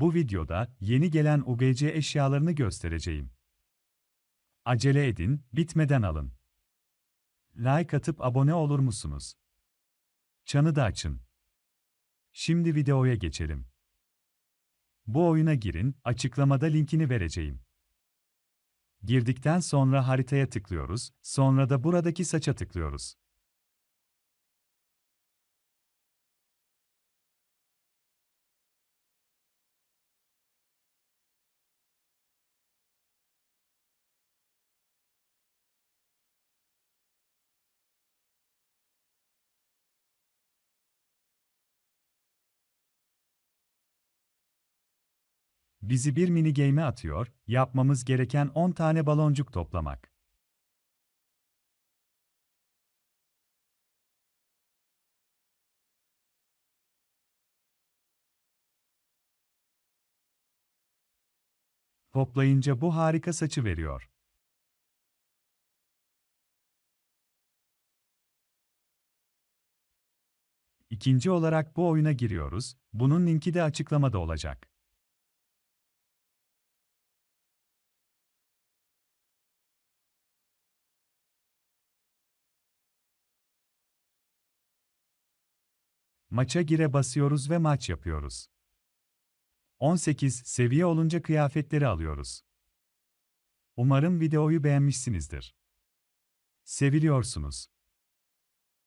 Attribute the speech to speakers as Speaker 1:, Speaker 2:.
Speaker 1: Bu videoda yeni gelen UGC eşyalarını göstereceğim. Acele edin, bitmeden alın. Like atıp abone olur musunuz? Çanı da açın. Şimdi videoya geçelim. Bu oyuna girin, açıklamada linkini vereceğim. Girdikten sonra haritaya tıklıyoruz, sonra da buradaki saça tıklıyoruz. Bizi bir mini game'e atıyor, yapmamız gereken 10 tane baloncuk toplamak. Toplayınca bu harika saçı veriyor. İkinci olarak bu oyuna giriyoruz, bunun linki de açıklamada olacak. Maça gire basıyoruz ve maç yapıyoruz. 18 seviye olunca kıyafetleri alıyoruz. Umarım videoyu beğenmişsinizdir. Seviliyorsunuz.